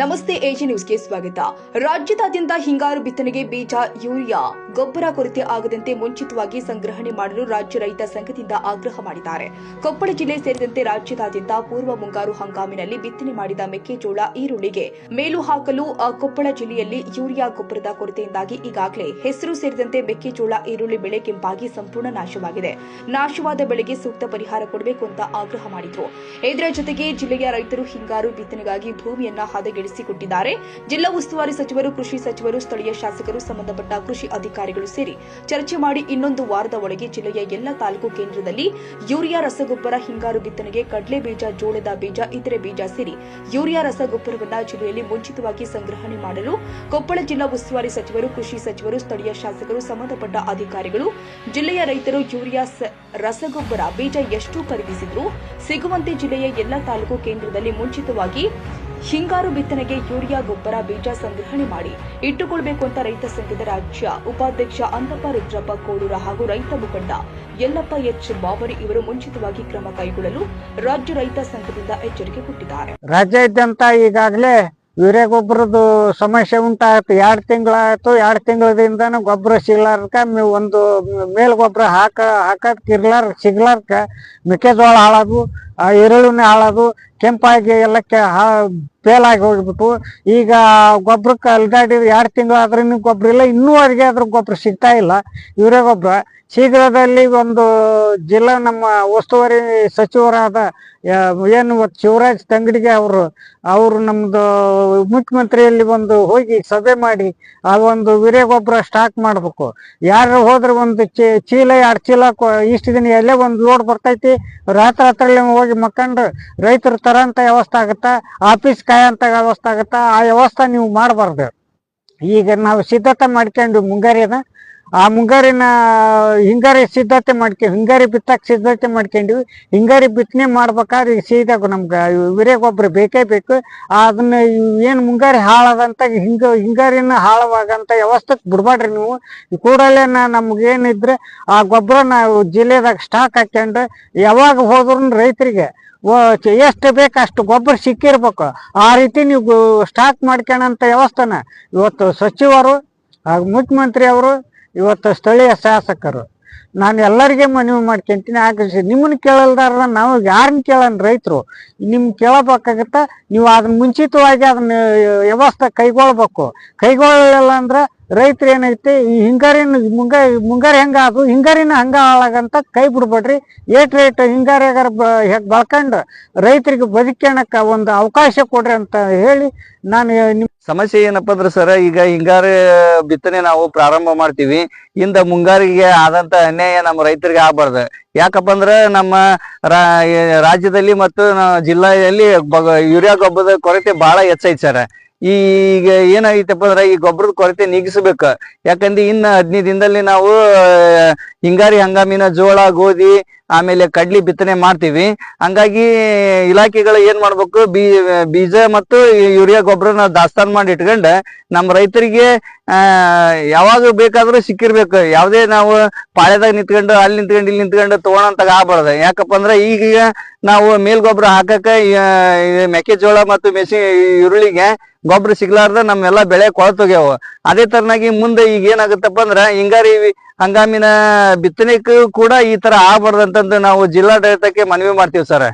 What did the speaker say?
ನಮಸ್ತೆ ಏಜಿ ನ್ಯೂಸ್ಗೆ ಸ್ವಾಗತ. ರಾಜ್ಯದಾದ್ಯಂತ ಹಿಂಗಾರು ಬಿತ್ತನೆಗೆ ಬೀಜ ಯೂರಿಯಾ. ಗೊಬ್ಬರ ಕೊರತೆ ಆಗದಂತೆ ಮುಂಚಿತವಾಗಿ ಸಂಗ್ರಹಣೆ ಮಾಡಲು ರಾಜ್ಯ ರೈತ ಸಂಘದಿಂದ ಆಗ್ರಹ ಮಾಡಿದ್ದಾರೆ. ಕೊಪ್ಪಳ ಜಿಲ್ಲೆ ಸೇರಿದಂತೆ ರಾಜ್ಯದಾದ್ಯಂತ ಪೂರ್ವ ಮುಂಗಾರು ಹಂಗಾಮಿನಲ್ಲಿ ಬಿತ್ತನೆ ಮಾಡಿದ ಮೆಕ್ಕೆಜೋಳ ಈರುಳ್ಳಿಗೆ ಮೇಲು ಹಾಕಲು ಕೊಪ್ಪಳ ಜಿಲ್ಲೆಯಲ್ಲಿ ಯೂರಿಯಾ ಗೊಬ್ಬರದ ಕೊರತೆಯಿಂದಾಗಿ ಈಗಾಗಲೇ ಹೆಸರು ಸೇರಿದಂತೆ ಮೆಕ್ಕೆಜೋಳ ಈರುಳ್ಳಿ ಬೆಳೆ ಕೆಂಪಾಗಿ ಸಂಪೂರ್ಣ ನಾಶವಾಗಿದೆ. ನಾಶವಾದ ಬೆಳೆಗೆ ಸೂಕ್ತ ಪರಿಹಾರ ಕೊಡಬೇಕು ಅಂತ ಆಗ್ರಹ ಮಾಡಿದ್ರು. ಇದರ ಜೊತೆಗೆ ಜಿಲ್ಲೆಯ ರೈತರು ಹಿಂಗಾರು ಬಿತ್ತನೆಗಾಗಿ ಭೂಮಿಯನ್ನ ಹದಗೆಡಿಸಿಕೊಟ್ಟಿದ್ದಾರೆ ಜಿಲ್ಲಾ ಉಸ್ತುವಾರಿ ಸಚಿವರು, ಕೃಷಿ ಸಚಿವರು, ಸ್ಥಳೀಯ ಶಾಸಕರು ಸಂಬಂಧಪಟ್ಟ ಕೃಷಿ ಅಧಿಕಾರಿಗಳು ಸೇರಿ ಚರ್ಚೆ ಮಾಡಿ ಇನ್ನೊಂದು ವಾರದ ಒಳಗೆ ಜಿಲ್ಲೆಯ ಎಲ್ಲ ತಾಲೂಕು ಕೇಂದ್ರದಲ್ಲಿ ಯೂರಿಯಾ ರಸಗೊಬ್ಬರ, ಹಿಂಗಾರು ಬಿತ್ತನೆಗೆ ಕಡಲೆ ಬೀಜ, ಜೋಳದ ಬೀಜ, ಇತರೆ ಬೀಜ ಸೇರಿ ಯೂರಿಯಾ ರಸಗೊಬ್ಬರವನ್ನು ಜಿಲ್ಲೆಯಲ್ಲಿ ಮುಂಚಿತವಾಗಿ ಸಂಗ್ರಹಣೆ ಮಾಡಲು ಕೊಪ್ಪಳ ಜಿಲ್ಲಾ ಉಸ್ತುವಾರಿ ಸಚಿವರು, ಕೃಷಿ ಸಚಿವರು, ಸ್ಥಳೀಯ ಶಾಸಕರು ಸಂಬಂಧಪಟ್ಟ ಅಧಿಕಾರಿಗಳು, ಜಿಲ್ಲೆಯ ರೈತರು ಯೂರಿಯಾ ರಸಗೊಬ್ಬರ ಬೀಜ ಎಷ್ಟು ಖರೀದಿಸಿದ್ರು, ಸಿಗುವಂತೆ ಜಿಲ್ಲೆಯ ಎಲ್ಲ ತಾಲೂಕು ಕೇಂದ್ರದಲ್ಲಿ ಮುಂಚಿತವಾಗಿ ಹಿಂಗಾರು ಬಿತ್ತನೆಗೆ ಯೂರಿಯಾ, ಗೊಬ್ಬರ, ಬೀಜ ಸಂಗ್ರಹಣೆ ಮಾಡಿ ಇಟ್ಟುಕೊಳ್ಬೇಕು ಅಂತ ರೈತ ಸಂಘದ ರಾಜ್ಯ ಉಪಾಧ್ಯಕ್ಷ ಅಂತಪ್ಪ ರುದ್ರಪ್ಪ ಕೋಡೂರ ಹಾಗೂ ರೈತ ಮುಖಂಡ ಯಲ್ಲಪ್ಪ ಎಚ್ ಬಾಬರಿ ಇವರು ಮುಂಚಿತವಾಗಿ ಕ್ರಮ ಕೈಗೊಳ್ಳಲು ರಾಜ್ಯ ರೈತ ಸಂಘದಿಂದ ಎಚ್ಚರಿಕೆ ಕೊಟ್ಟಿದ್ದಾರೆ. ರಾಜ್ಯಾದ್ಯಂತ ಈಗಾಗಲೇ ಯೂರಿಯಾ ಗೊಬ್ಬರದ ಸಮಸ್ಯೆ ಉಂಟಾಯ್ತು. ಎರಡು ತಿಂಗಳಾಯ್ತು. ಎರಡು ತಿಂಗಳದಿಂದನೂ ಗೊಬ್ಬರ ಸಿಗ್ಲಾರ್ಕ ಒಂದು ಮೇಲ್ ಗೊಬ್ಬರ ಹಾಕ ಹಾಕಕ್ ಇರ್ಲಾರ ಸಿಗ್ಲಾರ್ಕ ಮೆಕ್ಕೆಜೋಳ ಹಾಳಾದು ಈರುಳ್ಳಿನ ಹಾಳಾದು ಕೆಂಪಾಗಿ ಎಲ್ಲ ಕೆ ಫೇಲ್ ಆಗಿ ಹೋಗ್ಬಿಟ್ಟು, ಈಗ ಗೊಬ್ಬರಕ್ಕೆ ಅಲ್ದಾಡಿ ಎರಡು ತಿಂಗಳು ಆದ್ರೂ ಗೊಬ್ಬರ ಇಲ್ಲ, ಇನ್ನೂ ಅವ್ರಿಗೆ ಅದ್ರ ಗೊಬ್ಬರ ಸಿಗ್ತಾ ಇಲ್ಲ. ಇವರೇ ಗೊಬ್ಬರ ಶೀಘ್ರದಲ್ಲಿ ಒಂದು ಜಿಲ್ಲಾ ನಮ್ಮ ಉಸ್ತುವಾರಿ ಸಚಿವರಾದ ಏನು ಇವತ್ತು ಶಿವರಾಜ್ ತಂಗಡಿಗೆ ಅವರು ಅವರು ನಮ್ದು ಮುಖ್ಯಮಂತ್ರಿಯಲ್ಲಿ ಒಂದು ಹೋಗಿ ಸಭೆ ಮಾಡಿ, ಆ ಒಂದು ವೀರ್ಯ ಗೊಬ್ಬರ ಸ್ಟಾಕ್ ಮಾಡಬೇಕು. ಯಾರು ಹೋದ್ರೆ ಒಂದು ಚೀಲ, ಎರಡು ಚೀಲ ಇಷ್ಟು ದಿನ ಎಲ್ಲೇ ಒಂದು ಲೋಡ್ ಬರ್ತೈತಿ. ರಾತ್ರಿ ರಾತ್ರಿ ಹೋಗಿ ಮಕ್ಕಂಡು ರೈತರು ತರಂತ ವ್ಯವಸ್ಥೆ ಆಗುತ್ತಾ ಆಫೀಸ್ ಕಾಯಂತ ವ್ಯವಸ್ಥೆ ಆಗುತ್ತಾ, ಆ ವ್ಯವಸ್ಥೆ ನೀವು ಮಾಡಬಾರ್ದು. ಈಗ ನಾವು ಸಿದ್ಧತೆ ಮಾಡ್ಕೊಂಡು ಮುಂಗಾರಿನ, ಆ ಮುಂಗಾರಿನ, ಹಿಂಗಾರಿ ಸಿದ್ಧತೆ ಮಾಡ್ಕೊ, ಹಿಂಗಾರಿ ಬಿತ್ತಕ್ಕೆ ಸಿದ್ಧತೆ ಮಾಡ್ಕೊಂಡಿವಿ ಹಿಂಗಾರಿ ಬಿತ್ತನೆ ಮಾಡ್ಬೇಕಾದ್ರೆ ಈಗ ಸೀದಾಗ ನಮ್ಗೆ ಇವರೇ ಗೊಬ್ಬರ ಬೇಕೇ ಬೇಕು. ಅದನ್ನ ಏನು ಮುಂಗಾರಿ ಹಾಳಾದಂತ ಹಿಂಗ, ಹಿಂಗಾರಿನ ಹಾಳವಾಗಂತ ವ್ಯವಸ್ಥೆಗೆ ಬಿಡ್ಬಾಡ್ರಿ ನೀವು. ಕೂಡಲೇ ನಮ್ಗೇನಿದ್ರೆ ಆ ಗೊಬ್ಬರ ನಾವು ಜಿಲ್ಲೆದಾಗ ಸ್ಟಾಕ್ ಹಾಕ್ಕೊಂಡು ಯಾವಾಗ ಹೋದ್ರು ರೈತರಿಗೆ ಎಷ್ಟು ಬೇಕು ಅಷ್ಟು ಗೊಬ್ಬರ ಸಿಕ್ಕಿರ್ಬೇಕು. ಆ ರೀತಿ ನೀವು ಸ್ಟಾಕ್ ಮಾಡ್ಕೊಳ್ಳೋಂಥ ವ್ಯವಸ್ಥೆನ. ಇವತ್ತು ಸಚಿವರು ಹಾಗೂ ಮುಖ್ಯಮಂತ್ರಿ ಅವರು, ಇವತ್ತು ಸ್ಥಳೀಯ ಶಾಸಕರು ನಾನು ಎಲ್ಲರಿಗೆ ಮನವಿ ಮಾಡ್ಕೊಂತೀನಿ ಆಗಲಿ ನಿಮ್ಮನ್ನ ಕೇಳಲ್ದಾರ ನಾವು ಯಾರನ್ನ ಕೇಳನ್ ರೈತರು? ನಿಮ್ ಕೇಳಬೇಕಾಗತ್ತ, ನೀವು ಅದನ್ನ ಮುಂಚಿತವಾಗಿ ಅದನ್ನ ವ್ಯವಸ್ಥೆ ಕೈಗೊಳ್ಬೇಕು. ಕೈಗೊಳ್ಳಲಿಲ್ಲ ಅಂದ್ರೆ ರೈತರು ಏನೈತಿ, ಈ ಹಿಂಗಾರಿನ ಮುಂಗ, ಮುಂಗಾರಿ ಹೆಂಗ ಅದು ಹಿಂಗಾರಿನ ಹಂಗ ಹಾಳಾಗಂತ ಕೈ ಬಿಡ್ಬೇಡ್ರಿ. ಏಟ್ ರೇಟ್ ಹಿಂಗಾರಿಗಾರ ಬೆಳ್ಕೊಂಡು ರೈತರಿಗೆ ಬದುಕಣಕ್ಕ ಒಂದು ಅವಕಾಶ ಕೊಡ್ರಿ ಅಂತ ಹೇಳಿ ನಾನು ಸಮಸ್ಯೆ ಏನಪ್ಪ ಅಂದ್ರೆ ಸರ್ ಈಗ ಹಿಂಗಾರು ಬಿತ್ತನೆ ನಾವು ಪ್ರಾರಂಭ ಮಾಡ್ತೀವಿ. ಇಂದ ಮುಂಗಾರಿಗೆ ಆದಂತ ಅನ್ಯಾಯ ನಮ್ಮ ರೈತರಿಗೆ ಆಗ್ಬಾರ್ದ. ಯಾಕಪ್ಪ ಅಂದ್ರೆ ನಮ್ಮ ರಾಜ್ಯದಲ್ಲಿ ಮತ್ತು ಜಿಲ್ಲೆಯಲ್ಲಿ ಯೂರಿಯಾ ಗೊಬ್ಬರದ ಕೊರತೆ ಬಹಳ ಹೆಚ್ಚೈತೆ ಸರ್ ಈಗ ಏನಾಗೈತಪ್ಪ ಅಂದ್ರೆ ಈ ಗೊಬ್ಬರದ ಕೊರತೆ ನೀಗಿಸ್ಬೇಕು. ಯಾಕಂದ್ರೆ ಇನ್ನ ಹದಿನೈದು ದಿನದಲ್ಲಿ ನಾವು ಹಿಂಗಾರಿ ಹಂಗಾಮಿನ ಜೋಳ, ಗೋಧಿ, ಆಮೇಲೆ ಕಡ್ಲಿ ಬಿತ್ತನೆ ಮಾಡ್ತೀವಿ. ಹಂಗಾಗಿ ಇಲಾಖೆಗಳು ಏನ್ ಮಾಡ್ಬೇಕು, ಬೀ, ಬೀಜ ಮತ್ತು ಯೂರಿಯಾ ಗೊಬ್ಬರನ ದಾಸ್ತಾನು ಮಾಡಿ ಇಟ್ಕೊಂಡು ನಮ್ಮ ರೈತರಿಗೆ ಯಾವಾಗ ಬೇಕಾದ್ರೂ ಸಿಕ್ಕಿರ್ಬೇಕು. ಯಾವುದೇ ನಾವು ಪಾಳ್ಯದಾಗ ನಿಂತ್ಕೊಂಡು, ಅಲ್ಲಿ ನಿಂತ್ಕೊಂಡು, ಇಲ್ಲಿ ನಿಂತ್ಕೊಂಡು ತಗೊಳಂತಾಗ ಆಗ್ಬಾರ್ದು. ಯಾಕಪ್ಪ ಅಂದ್ರೆ ಈಗ ನಾವು ಮೇಲ್ ಗೊಬ್ಬರ ಹಾಕಕ್ಕ ಮೆಕ್ಕೆಜೋಳ ಮತ್ತು ಮೆಸಿ ಈರುಳ್ಳಿಗೆ ಗೊಬ್ಬರ ಸಿಗ್ಲಾರ್ದ ನಮ್ಮೆಲ್ಲ ಬೆಳೆ ಕೊಳತೋಗ್ಯಾವ. ಅದೇ ತರನಾಗಿ ಮುಂದೆ ಈಗ ಏನಾಗುತ್ತಪ್ಪ ಅಂದ್ರ ಹಿಂಗಾರಿ ಹಂಗಾಮಿನ ಬಿತ್ತನೆಕ್ಕೂ ಕೂಡ ಈ ತರ ಆಗ್ಬಾರ್ದಂತಂದು ನಾವು ಜಿಲ್ಲಾಡಳಿತಕ್ಕೆ ಮನವಿ ಮಾಡ್ತೀವಿ ಸರ್.